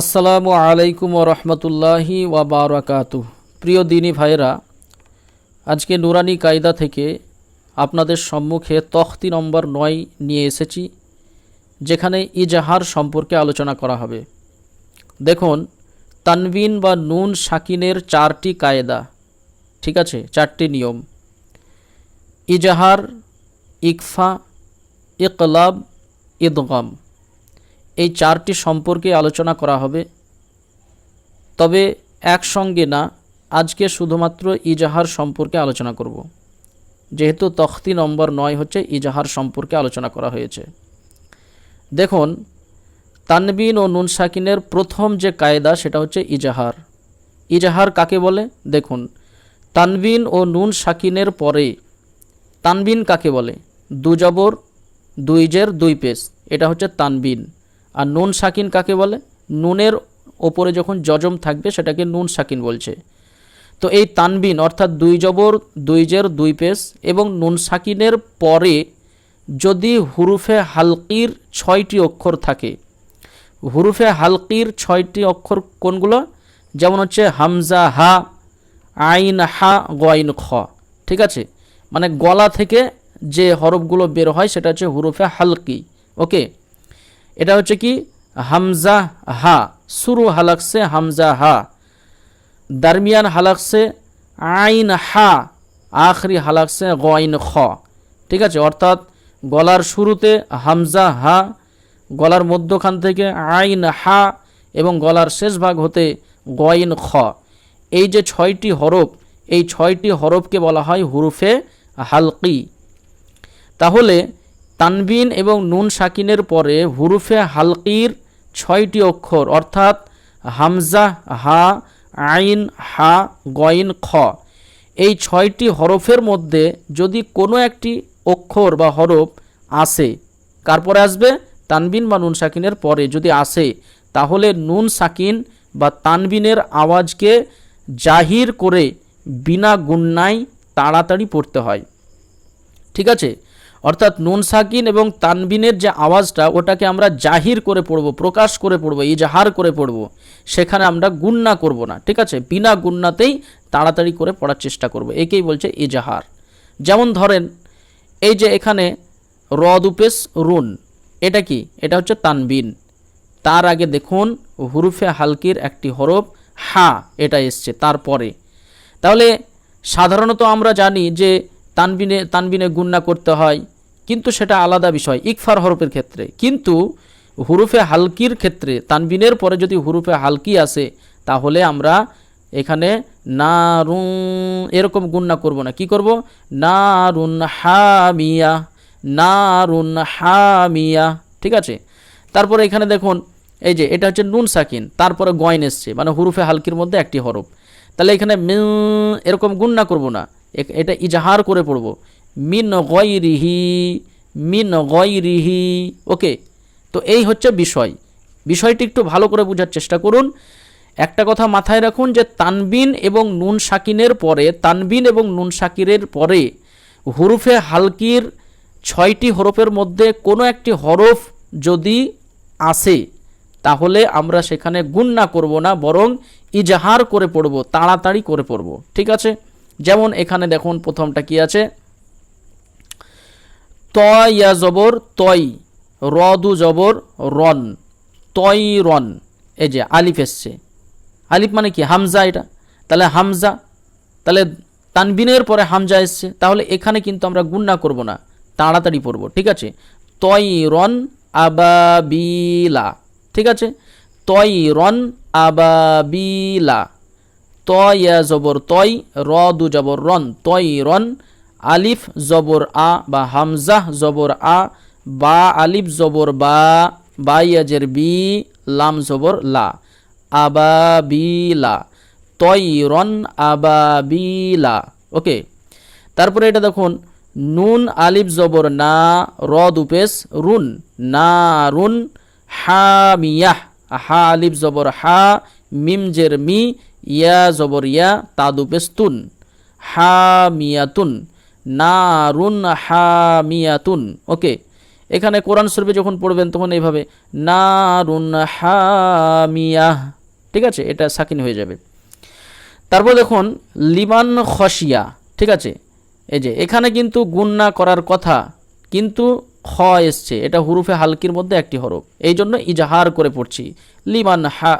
আসসালামু আলাইকুম রহমতুল্লাহি ওয়াবারাকাতু প্রিয় দিনী ভাইরা আজকে নুরানি কায়দা থেকে আপনাদের সম্মুখে তখতি নম্বর নয় নিয়ে এসেছি, যেখানে ইজাহার সম্পর্কে আলোচনা করা হবে। দেখুন, তানবিন বা নুন সাকিনের চারটি কায়দা, ঠিক আছে? চারটি নিয়ম। ইজাহার, ইকফা, ইকলাব, ইদগম। এই চারটি সম্পর্কে আলোচনা করা হবে। তবে একসঙ্গে না, আজকে শুধুমাত্র ইজাহার সম্পর্কে আলোচনা করব। যেহেতু তখতি নম্বর নয় হচ্ছে ইজাহার সম্পর্কে আলোচনা করা হয়েছে। দেখুন, তানবিন ও নুন সাকিনের প্রথম যে কায়দা সেটা হচ্ছে ইজাহার। ইজাহার কাকে বলে? দেখুন, তানবিন ও নুন সাকিনের পরে তানবিন কাকে বলে? দু জবর দুই পেশ, এটা হচ্ছে তানবিন। আর নুন সাকিন কাকে বলে? নুনের ওপরে যখন জজম থাকবে, সেটাকে নুন সাকিন বলছে। তো এই তানবিন, অর্থাৎ দুই জবর, দুই জের, দুই পেশ এবং নুন সাকিনের পরে যদি হুরুফে হালকির ছয়টি অক্ষর থাকে, হুরুফে হালকির ছয়টি অক্ষর কোনগুলো? যেমন হচ্ছে হামজা, হা, আইন, হা, গয়ন, খ। ঠিক আছে? মানে গলা থেকে যে হরফগুলো বের হয়, সেটা হচ্ছে হুরুফে হালকি। ওকে? এটা হচ্ছে কি? হামজা হা। শুরু হালাকসে হামজা হা। দারমিয়ান হালাকসে আইন হা। আখরি হালাকসে গইন খ। ঠিক আছে? অর্থাৎ গলার শুরুতে হামজা হা, গলার মধ্যখান থেকে আইন হা এবং গলার শেষ ভাগ হতে গইন খ। এই যে ছয়টি হরফ, এই ছয়টি হরফকে বলা হয় হুরুফে হালকি। তাহলে তানবিন এবং নুন সাকিনের পরে হুরুফে হালকির ছয়টি অক্ষর, অর্থাৎ হামজা, হা, আইন, হা গইন খ। এই ছয়টি হরফের মধ্যে যদি কোনো একটি অক্ষর বা হরফ আসে কার পরে আসবে তানবিন বা নুন সাকিনের পরে। যদি আসে, তাহলে নুন সাকিন বা তানবিনের আওয়াজকে জাহির করে বিনা গুন্নায় তাড়াতাড়ি পড়তে হয়। ঠিক আছে? অর্থাৎ নুন সাকিন এবং তানবিনের যে আওয়াজটা, ওটাকে আমরা জাহির করে পড়ব, প্রকাশ করে পড়ব, ইজাহার করে পড়ব, সেখানে আমরা গুন্না করব না, ঠিক আছে? বিনা গুন্নাতেই তাড়াতাড়ি করে পড়ার চেষ্টা করব, একেই বলছে ইজাহার। যেমন ধরেন, এই যে এখানে রদুপেশ রুন, এটা কি? এটা হচ্ছে তানবিন। তার আগে দেখুন, হুরুফে হালকির একটি হরফ, হা, এটা এসছে, তারপরে। তাহলে সাধারণত আমরা জানি যে তানবিনে তানবিনে গুন্না করতে হয়। কিন্তু সেটা আলাদা বিষয়, ইকফার হরফের ক্ষেত্রে। কিন্তু হুরুফে হালকির ক্ষেত্রে, তানবিনের পরে যদি হুরুফে হালকি আসে, তাহলে আমরা এখানে নারুন, এরকম গুন্না করব না। কি করব? না রুন হামিয়া না রুন হামিয়া। ঠিক আছে? তারপরে এখানে দেখুন, এই যে, এটা হচ্ছে নুন সাকিন, তারপরে গয়ন এসছে মানে হুরুফে হালকির মধ্যে একটি হরফ। তাহলে এখানে এরকম গুন্না করব না। এটা ইজাহার করে পড়ব। মিন গয়রিহি মিন গয়রিহি। ওকে, তো এই হচ্ছে বিষয়। বিষয়টি একটু ভালো করে বোঝার চেষ্টা করুন। একটা কথা মাথায় রাখুন যে তানবিন এবং নুন সাকিনের পরে, তানবিন এবং নুন সাকিরের পরে হুরুফে হালকির ছয়টি হরফের মধ্যে কোনো একটি হরফ যদি আসে, তাহলে আমরা সেখানে গুণ না করব না, বরং ইজাহার করে পড়ব, তাড়াতাড়ি করে পড়ব। ঠিক আছে? যেমন এখানে দেখুন প্রথমটা কি আছে? তয় ইয়া জবর, তয়, রদু জবর, রন, তয় রন, এই যে আলিফ এসছে। আলিফ মানে কি? হামজা এটা। তাহলে হামজা, তাহলে তানবিনের পরে হামজা এসছে। তাহলে এখানে কিন্তু আমরা গুন্না করব না, তাড়াতাড়ি পড়ব, ঠিক আছে? তয় রন আবাবিলা ঠিক আছে? তয় রন আবাবিলা তয়া জবর তয় র দু জবর রন, তয় রন, আলিফ জবর আ বা হামজাহ জবর আ, বা আলিফ জবর বা বাইয়াজের বি, লাম জবর লা, আবাবিলা, তয় রন, আবাবিলা। ওকে, তারপরে এটা দেখুন, নুন, আলিফ জবর না র দুপেশ রুন, না রুন, হামিয়াহ, হা আলিফ জবর হা, মিম জের মি ইয়া জবর ইয়া তাদু পেস্তুন হামিয়াতুন, নারুন হামিয়াতুন। ওকে এখানে কোরআন শরীফে যখন পড়বেন তখন এইভাবে, নারুন হামিয়া। ঠিক আছে, এটা সাকিন হয়ে যাবে। তারপর দেখুন, লিমান খসিয়া ঠিক আছে, এই যে, এখানে কিন্তু গুন্না করার কথা, কিন্তু খ এসছে। এটা হুরুফে হালকির মধ্যে একটি হরফ। এই জন্য ইজাহার করে পড়ছি। লিমান হা,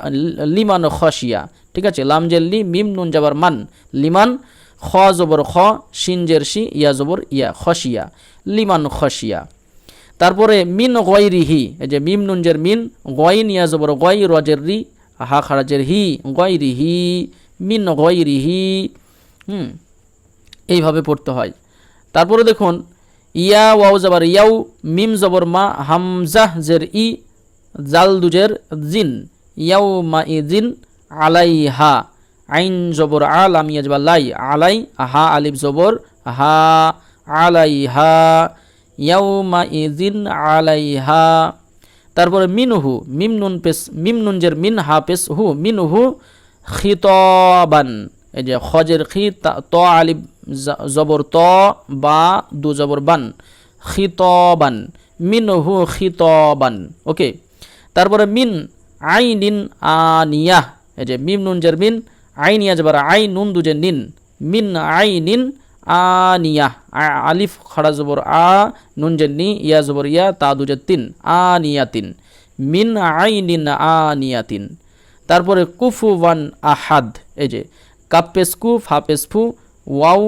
লিমান খসিয়া ঠিক আছে? লামজের লি, মিম নুন যাবার মান। লিমান, খ জবর খ সিনজের সি ইয়া জবর ইয়া খসিয়া লিমান খসিয়া তারপরে মিন গয়রিহি। এই যে মিম নুনজের মিন, গয়ন ইয়া জবর গয় রজের রি, হা খারাজের হি, গয়রিহি। মিন গয়রিহি। হুম, এইভাবে পড়তে হয়। তারপরে দেখুন ইয়া ওয়াও জবর, ইয়াউ, মিম জবর, মা হামজাহ জের, ই, জাল দুজের জিন, ইয়াউ, মা, ই, জিন আলাইহা আইন জবর আল আমি লাই, আলাই, হা, আলিফ জবর, হা আলাইহা ইয়াউ, মা, ই, জিন আলাইহা তারপরে মিনহু, মিম নুন পেস মিম নুন জের, মিন, হা পেস হু, মিনহু, খিতবান, এই যে খজের খি, তা- জ- জবর ত বা দু জবর বান খিতবান মিনহু খিতবান ওকে তারপরে মিন আইনিন আনিয়া এই যে মিম নুন জের মিন আইনিয়া জবর আই নুন দুজে নিন মিন আইনিন আনিয়া আ- আলিফ খড়া জবর আ নুন জের নি ইয়া জবর ইয়া তা দুজে তিন আনিয়া তিন মিন আইনিন আনিয়াতিন তারপরে কুফু ওয়ান আহাদ এই যে কাপ্পেস কুফ হাফেস ফু ওয়াও,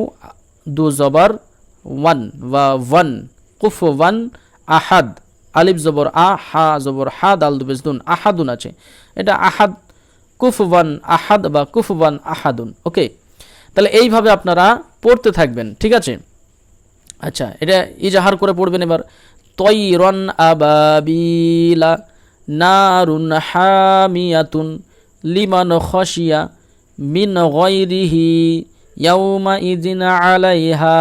দু জবর, ওয়ান বা ওয়ান, কুফ, ওয়ান, আহাদ, আলিফ জবর আ, হা জবর হা, দাল দুবেস দুন, আহাদুন আছে। এটা আহাদ কুফওয়ান আহাদ বা কুফওয়ান আহাদুন, ওকে? তাহলে এইভাবে আপনারা পড়তে থাকবেন, ঠিক আছে? আচ্ছা এটা ইজাহার করে পড়বেন এবার। তৈরন আবাবিলা, নারুন হামিয়াতুন, লিমান খসিয়া মিন গয়রিহি ইয়াউমা ইজিন আলাইহা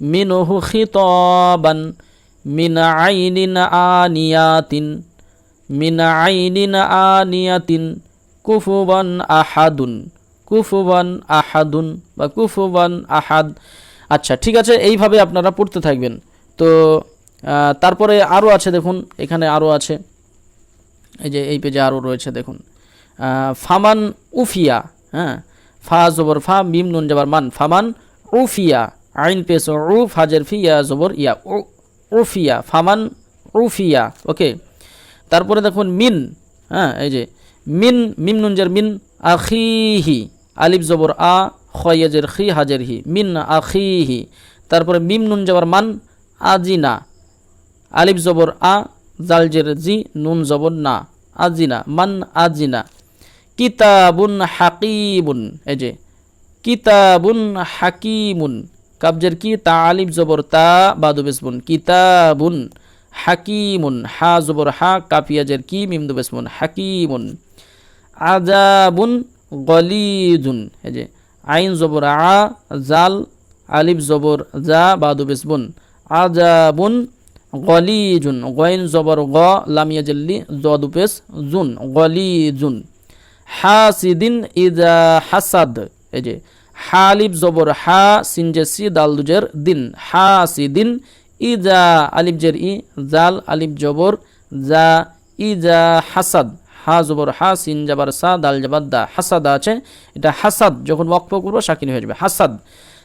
মিনহু খিতাবান মিন আইনিন আনিয়াতিন মিন আইনিন আনিয়াতিন কুফুবান আহাদুন কুফুবান আহাদুন বা আহাদ আচ্ছা ঠিক আছে, এইভাবে আপনারা পড়তে থাকবেন। তো তারপরে আরও আছে, দেখুন, এখানে আরও আছে। এই যে, এই পেজে আরও রয়েছে, দেখুন। ফামান উফিয়া হ্যাঁ ফা জবর ফা, মিম নুন জবর মান, ফামান উফিয়া, আইন পেস উ ফাজের ফিয়া, জবর ইয়া উফিয়া, ফামান উফিয়া, ওকে। তারপরে দেখুন মিন হ্যাঁ এই যে, মিন, মিম নুনজের মিন, আখিহি, আলিফ জবর আ খয়েজের খি, হাজের হি, মিন আখিহি। তারপরে মিম নুন জবর মান, আজিনা, আলিফ জবর আ জালজের জি, নুন জবর না, আজিনা, মান আজিনা। কিতাবুন হাকিবুন এই যে, কিতাবুন হাকিমুন। কাবজের কি? তা আলিফ জবর তা বাদু বেসবুন। কিতাবুন হাকিমুন। হা জবর হা কাপিয়াজের কি? মিমদু বেসমুন হাকিমুন। আজাবুন গলিজুন এই যে, আইন জবর আ, জাল, আলিফ জবর জা বাদু বেসবুন। আজাবুন গলিজুন গইন জবর গ লামিয়াজল্লি জদুপেস জুন। গলিজুন হাসিদিন ইজা হাসাদ। এই যে, হালিফ জবর হা সিনজেসি দালদুজের দিন। হাসিদিন ইজা আলিফ জের ই, জাল, আলিফ জবর, জা ইজা হাসাদ। হা জবর হা, সিন জাবার সা, দাল জাবার দা। হাসাদা আছে, এটা হাসাদ, যখন ওয়াকফ করব সাকিন হয়ে যাবে। হাসাদ।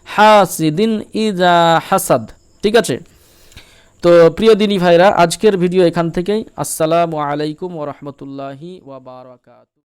হাসিদিন ইজা হাসাদ। ঠিক আছে? তো প্রিয় দিনী ভাইরা, আজকের ভিডিও এখান থেকেই। আসসালামু আলাইকুম ওরহমতুল্লাহি ওয়া বারাকাতুহু।